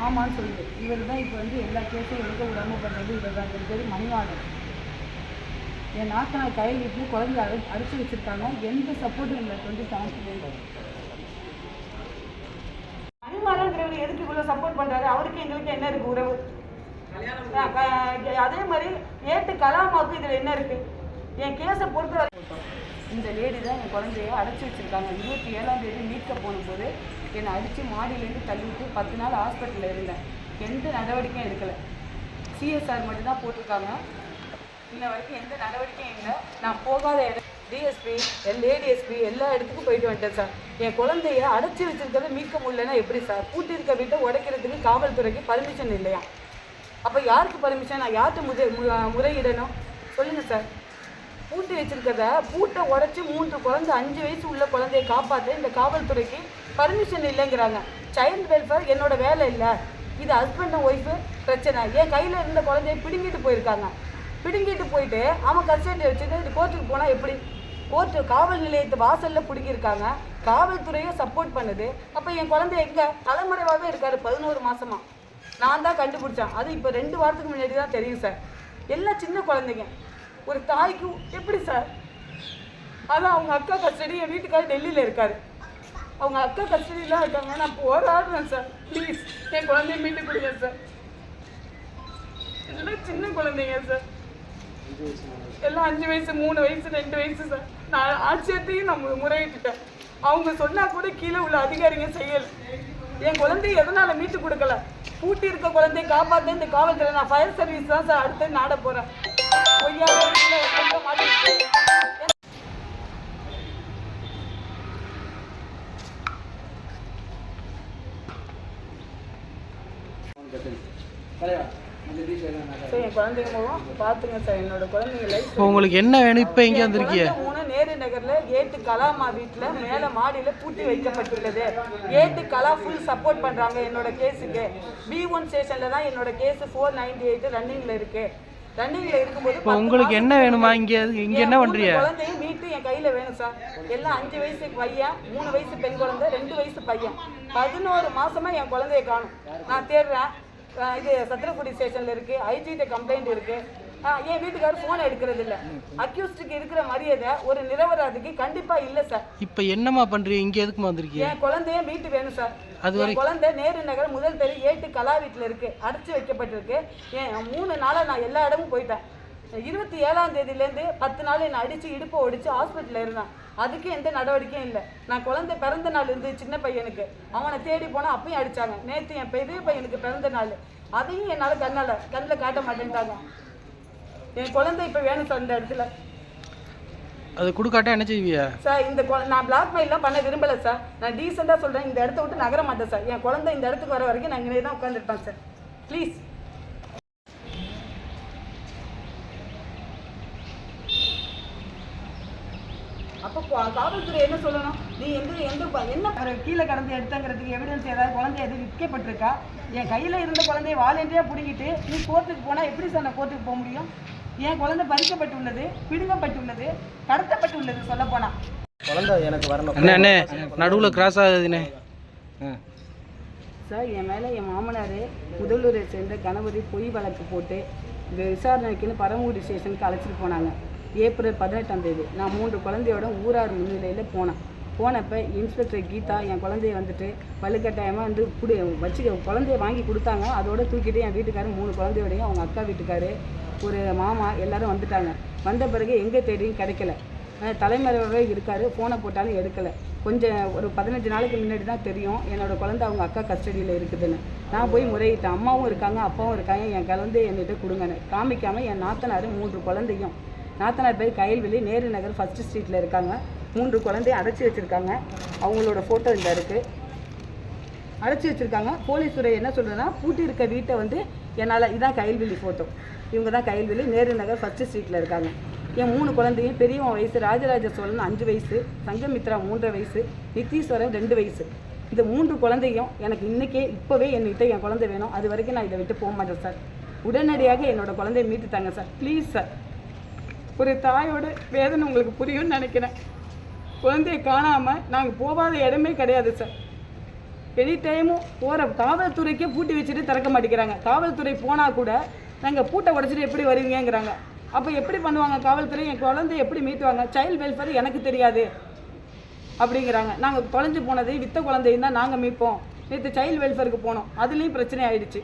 மாமான்னு சொல்லுது இவர் தான் இப்போ வந்து எல்லா கேஸையும் எடுக்க விடாம பண்ணுறது இவர் தான் இவர் பேர் மணிவாளன் என் நாத்தனார் கையில் வீட்டு குழந்தை அடி அடிச்சு வச்சுருக்காங்க. எந்த சப்போர்ட்டும் இல்லை. டுவெண்ட்டி செவன்த்லேருந்து மணிமாறங்கிறவர் எதுக்கு இவ்வளோ சப்போர்ட் பண்ணுறாரு அவருக்கு எங்களுக்கு என்ன இருக்கு உறவு? அதே மாதிரி ஏட்டு கலாமாவுக்கு இதில் என்ன இருக்கு? என் கேஸை பொறுத்த வரைக்கும் இந்த லேடி தான் என் குழந்தைய அடைச்சி வச்சிருக்காங்க. இருபத்தி ஏழாம் தேதி மீட்க போகும்போது என்னை அடித்து மாடியிலேருந்து தள்ளிவிட்டு பத்து நாள் ஹாஸ்பிட்டலில் இருந்தேன். எந்த நடவடிக்கையும் எடுக்கலை. சிஎஸ்ஆர் மட்டும்தான் போட்டிருக்காங்க. இன்ன வரைக்கும் எந்த நடவடிக்கையும் இல்லை. நான் போகாத இடம் டிஎஸ்பி எல் லேடிஎஸ்பி எல்லா இடத்துக்கும் போயிட்டு வந்துட்டேன் சார். என் குழந்தைய அடைச்சி வச்சிருக்கிறத மீட்க முடியலன்னா எப்படி சார்? பூட்டி இருக்க வீட்டை உடைக்கிறதுக்கு காவல்துறைக்கு பர்மிஷன் இல்லையா? அப்போ யாருக்கு பர்மிஷன் நான் யார்கிட்ட முறை மு- முறையிடணும்? சொல்லுங்கள் சார். பூட்டி வச்சிருக்கிறத பூட்டை உடச்சி மூன்று குழந்தை அஞ்சு வயசு உள்ள குழந்தைய காப்பாற்ற இந்த காவல்துறைக்கு பர்மிஷன் இல்லைங்கிறாங்க. சைல்டு வெல்ஃபேர் என்னோட வேலை இல்லை. இது ஹஸ்பண்ட் அண்ட் ஒய்ஃபு பிரச்சனை. என் கையில் இருந்த குழந்தைய பிடுங்கிட்டு போயிருக்காங்க. பிடுங்கிட்டு போயிட்டு அவன் கஸ்டடி வச்சுட்டு இது கோர்ட்டுக்கு போனால் எப்படி? கோர்ட்டு காவல் நிலையத்து வாசலில் பிடுங்கியிருக்காங்க. காவல்துறையும் சப்போர்ட் பண்ணுது. அப்போ என் குழந்தை எங்கே? தலைமுறைவாகவே இருக்காரு பதினோரு மாதமாக நான் தான் கண்டுபிடிச்சேன். அது இப்போ ரெண்டு வாரத்துக்கு முன்னாடி தான் தெரியும் சார் எல்லாம் சின்ன குழந்தைங்க. ஒரு தாய்க்கு எப்படி சார்? அதான் அவங்க அக்கா கஸ்டடி என் வீட்டுக்காரர் டெல்லியில் இருக்காரு. அவங்க அக்கா கஸ்டடியெலாம் இருக்காங்க நான் போராடுறேன் சார். ப்ளீஸ் என் குழந்தைய மீட்டு கொடுங்க சார். இதெல்லாம் சின்ன குழந்தைங்க சார்? எல்லாம் அஞ்சு வயசு மூணு வயசு ரெண்டு வயசு சார். நான் ஆட்சியத்தையும் நான் முறையிட்டுட்டேன். அவங்க சொன்னால் கூட கீழே உள்ள அதிகாரிங்க செய்யல. என் குழந்தைய எதனால் மீட்டு கொடுக்கல? பூட்டி இருக்க குழந்தைய காப்பாற்ற இந்த காவல்துறை நான் ஃபயர் சர்வீஸ் தான் சார் அடுத்து நாட போகிறேன் குழந்தைங்க மூலம் சார் என்னோட குழந்தைங்க லைஃப் உங்களுக்கு என்ன வேணும்? இப்போ எங்கே வந்திருக்கீங்க மூணு நேரு நகர்ல ஏட்டு கலாமா வீட்டுல மேல மாடியில பூட்டி வைக்கப்பட்டுள்ளது. ஏட்டு கலா ஃபுல் சப்போர்ட் பண்றாங்க என்னோட கேஸுக்கு பி ஒன் ஸ்டேஷன்ல தான் என்னோட கேஸ் ஃபோர் நைன்டி எயிட் ரன்னிங்ல இருக்கு. ரன்னிங்ல இருக்கும்போது உங்களுக்கு என்ன வேணுமா இங்கே இங்கே என்ன என் பண்ணுறீங்க மூணு குழந்தையும் மீட்டு என் கையில வேணும் சார். எல்லாம் அஞ்சு வயசு பையன் மூணு வயசு பெண் குழந்தை ரெண்டு வயசு பையன். பதினோரு மாசமா என் குழந்தைய காணும். நான் தேடுறேன். இது சத்திரக்குடி ஸ்டேஷன்ல இருக்கு. ஐஜிட்ட கம்ப்ளைண்ட் இருக்கு. என் வீட்டுக்காரர் ஃபோன் எடுக்கிறது இல்ல. அக்யூஸ்டுக்கு இருக்கிற மரியாதை ஒரு நிரபராதிக்கு கண்டிப்பா இல்ல சார் இப்போ என்னம்மா பண்ணுறீங்க இங்கே எதுக்குமா வந்திருக்கீங்க? என் குழந்தைய மீட்டு வேணும் சார் அது என் குழந்தை நேரு நகர் முதல் தெரு ஏட்டு கலா வீட்டில் இருக்கு. அடைச்சி வைக்கப்பட்டிருக்கு. என் மூணு நாளா நான் எல்லா இடமும் போயிட்டேன். இருபத்தி ஏழாம் தேதியிலேருந்து பத்து நாள் என்னை அடிச்சு இடுப்பை ஒடிச்சு ஹாஸ்பிட்டலில் இருந்தேன். அதுக்கு எந்த நடவடிக்கையும் இல்லை. நான் குழந்தை பிறந்த நாள் இருந்து சின்ன பையனுக்கு. அவனை தேடி போனால் அப்பயும் அடிச்சாங்க. நேற்று என் பெரிய பையனுக்கு பிறந்த நாள். அதையும் என்னால் கண்ணால் கண்ணில் காட்ட மாட்டேன்ட்டாங்க. என் குழந்தை இப்போ வேணும் சார் இந்த இடத்துல. அது கொடுக்காட்டா என்ன செய்வீங்க சார் இந்த நான் பிளாக்மெயிலாம் பண்ண விரும்பல சார். நான் டீசெண்டாக சொல்கிறேன் இந்த இடத்த விட்டு நகர மாட்டேன் சார். என் குழந்தை இந்த இடத்துக்கு வர வரைக்கும் நான் இங்கே தான் உட்காந்துருப்பேன் சார். ப்ளீஸ் அப்போ காவல்துறை என்ன சொல்லணும்? நீ எந்த எந்த என்ன கீழே கடந்து எடுத்தங்கிறதுக்கு எவிடன்ஸ் ஏதாவது குழந்தை எது விற்கப்பட்டிருக்கா? என் கையில் இருந்த குழந்தைய வாலண்டியாக பிடிங்கிட்டு நீ கோர்ட்டுக்கு போனால் எப்படி சார் நான் கோர்ட்டுக்கு போக முடியும்? என் குழந்தை பறிக்கப்பட்டுள்ளது பிடுங்கப்பட்டுள்ளது கடத்தப்பட்டுள்ளது சொல்லப் போனா குழந்தை எனக்கு வரணும். அண்ணே அண்ணே நடுவில் கிராஸ் ஆகுதுண்ணே. சார் என் மேலே என் மாமனார் முதலூரை சேர்ந்த கணபதி பொய் வழக்கு போட்டு இந்த விசாரணைக்குன்னு பரமக்குடி ஸ்டேஷனுக்கு அழைச்சிட்டு போனாங்க. ஏப்ரல் பதினெட்டாம் தேதி நான் மூன்று குழந்தையோட ஊரார் முன்னிலையில் போனேன். போனப்போ இன்ஸ்பெக்டர் கீதா என் குழந்தைய வந்துட்டு வலுக்கட்டாயமாக வந்து குடி வச்சு குழந்தைய வாங்கி கொடுத்தாங்க. அதோட தூக்கிட்டு என் வீட்டுக்காரர் மூணு குழந்தையோடையும் அவங்க அக்கா வீட்டுக்காரு ஒரு மாமா எல்லாரும் வந்துட்டாங்க. வந்த பிறகு எங்கே தேடியும் கிடைக்கல. அஹ் இருக்கார். இருக்காரு ஃபோனை போட்டாலும் எடுக்கலை. கொஞ்சம் ஒரு பதினஞ்சு நாளைக்கு முன்னாடி தான் தெரியும். என்னோட குழந்தை அவங்க அக்கா கஸ்டடியில் இருக்குதுன்னு. நான் போய் முறையிட்டேன். அம்மாவும் இருக்காங்க அப்பாவும் இருக்காங்க. என் குழந்தைய என்கிட்ட கொடுங்கன்னு காமிக்காமல் என் நாத்தனார் மூன்று குழந்தையும். நாத்தனார் பேர் கயல்வெளி நேரு நகர் ஃபஸ்ட்டு ஸ்ட்ரீட்டில் இருக்காங்க. மூன்று குழந்தைய அடைச்சி வச்சுருக்காங்க. அவங்களோட ஃபோட்டோ இந்த இருக்குது அடைச்சி வச்சிருக்காங்க. போலீஸ் துறை என்ன சொல்கிறதுனா பூட்டி இருக்க வீட்டை வந்து என்னால் இதான் கைல்வெளி ஃபோட்டோ இவங்க தான் கைல்வெளி நேரு நகர் ஃபஸ்ட்டு ஸ்ட்ரீட்டில் இருக்காங்க. என் மூணு குழந்தையும் பெரியவன் வயசு ராஜராஜ சோழன் அஞ்சு வயசு சங்கமித்ரா மூன்றரை வயசு நித்தீஸ்வரன் ரெண்டு வயசு. இந்த மூன்று குழந்தையும் எனக்கு இன்னைக்கே இப்போவே என்கிட்ட என் குழந்தை வேணும். அது வரைக்கும் நான் இதை விட்டு போக மாட்டேன் சார் உடனடியாக என்னோட குழந்தைய மீட்டு தாங்க சார் ப்ளீஸ் சார் ஒரு தாயோட வேதனை உங்களுக்கு புரியும்னு நினைக்கிறேன். குழந்தைய காணாமல் நாங்கள் போகாத இடமே கிடையாது சார் எனி டைமும் போகிற காவல்துறைக்கே பூட்டி வச்சுட்டு திறக்க மாட்டேங்கிறாங்க. காவல்துறை போனால் கூட நாங்கள் பூட்டை உடச்சிட்டு எப்படி வருவீங்கிறாங்க அப்போ எப்படி பண்ணுவாங்க காவல்துறை? என் குழந்தை எப்படி மீட்டுவாங்க? சைல்டு வெல்ஃபேர் எனக்கு தெரியாது அப்படிங்கிறாங்க. நாங்கள் தொலைஞ்சு போனதை வித்த குழந்தையும் தான் நாங்கள் மீட்போம். நேற்று சைல்டு வெல்ஃபேருக்கு போனோம். அதுலேயும் பிரச்சனை ஆயிடுச்சு.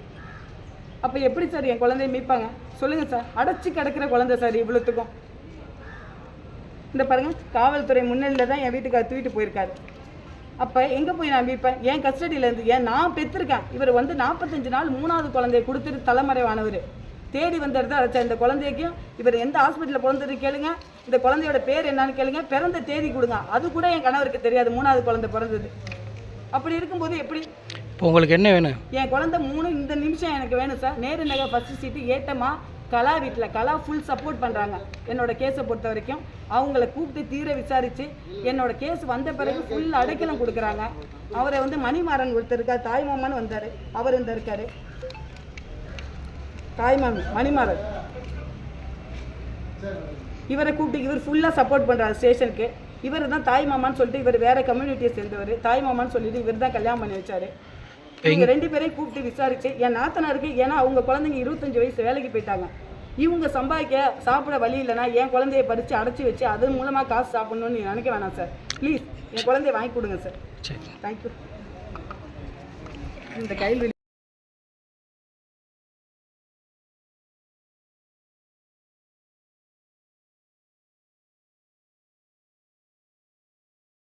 அப்போ எப்படி சார் என் குழந்தைய மீட்பாங்க? சொல்லுங்கள் சார் அடைச்சி கிடக்கிற குழந்தை சார் இவ்வளோத்துக்கும் இந்த பாருங்க காவல்துறை முன்னிலையில் தான் என் வீட்டுக்கார் தூக்கிட்டு போயிருக்காரு. அப்போ எங்கே போய் நான் மீட்பேன் என் கஸ்டடியில் இருந்து ஏன் நான் பெற்றிருக்கேன் இவர் வந்து நாற்பத்தஞ்சு நாள் மூணாவது குழந்தைய கொடுத்துட்டு தலைமறைவானவர். தேடி வந்த இடத்துல அழைச்ச இந்த குழந்தைக்கும் இவர் எந்த ஹாஸ்பிட்டலில் பிறந்தது கேளுங்க. இந்த குழந்தையோட பேர் என்னன்னு கேளுங்க. பிறந்த தேதி கொடுங்க. அது கூட என் கணவருக்கு தெரியாது. மூணாவது குழந்தை பிறந்தது. அப்படி இருக்கும்போது எப்படி? இப்போ உங்களுக்கு என்ன வேணும்? என் குழந்தை மூணு இந்த நிமிஷம் எனக்கு வேணும் சார் நேரு நகர் ஃபர்ஸ்ட் சீட்டு ஏட்டமா? கலா வீட்டில் கலா ஃபுல் சப்போர்ட் பண்ணுறாங்க என்னோட கேஸை பொறுத்த வரைக்கும். அவங்கள கூப்பிட்டு தீர விசாரித்து என்னோட கேஸ் வந்த பிறகு ஃபுல் அடைக்கலம் கொடுக்குறாங்க. அவரை வந்து மணிமாறன் ஒருத்தர் இருக்கார் மாமான்னு வந்தார். அவர் இந்த இருக்காரு? தாய்மாமி மணிமாறன். இவரை கூப்பிட்டு இவர் ஃபுல்லாக சப்போர்ட் பண்ணுறாரு ஸ்டேஷனுக்கு இவர் தான் தாய் மாமான்னு சொல்லிட்டு இவர் வேறு கம்யூனிட்டியை சேர்ந்தவர். தாய் மாமான்னு சொல்லிட்டு இவர் தான் கல்யாணம் பண்ணி வச்சார். இவங்க ரெண்டு பேரையும் கூப்பிட்டு விசாரிச்சு என் நாத்தனாருக்கு ஏன்னா அவங்க குழந்தைங்க இருபத்தஞ்சு வயசு வேலைக்கு போயிட்டாங்க. இவங்க சம்பாதிக்க சாப்பிட வழி இல்லைன்னா என் குழந்தைய பறித்து அடைச்சி வச்சு அதன் மூலமாக காசு சாப்பிடணும்னு நினைக்க வேணாம் சார் ப்ளீஸ் என் குழந்தைய வாங்கி கொடுங்க சார். சரி தேங்க்யூ இந்த கையில்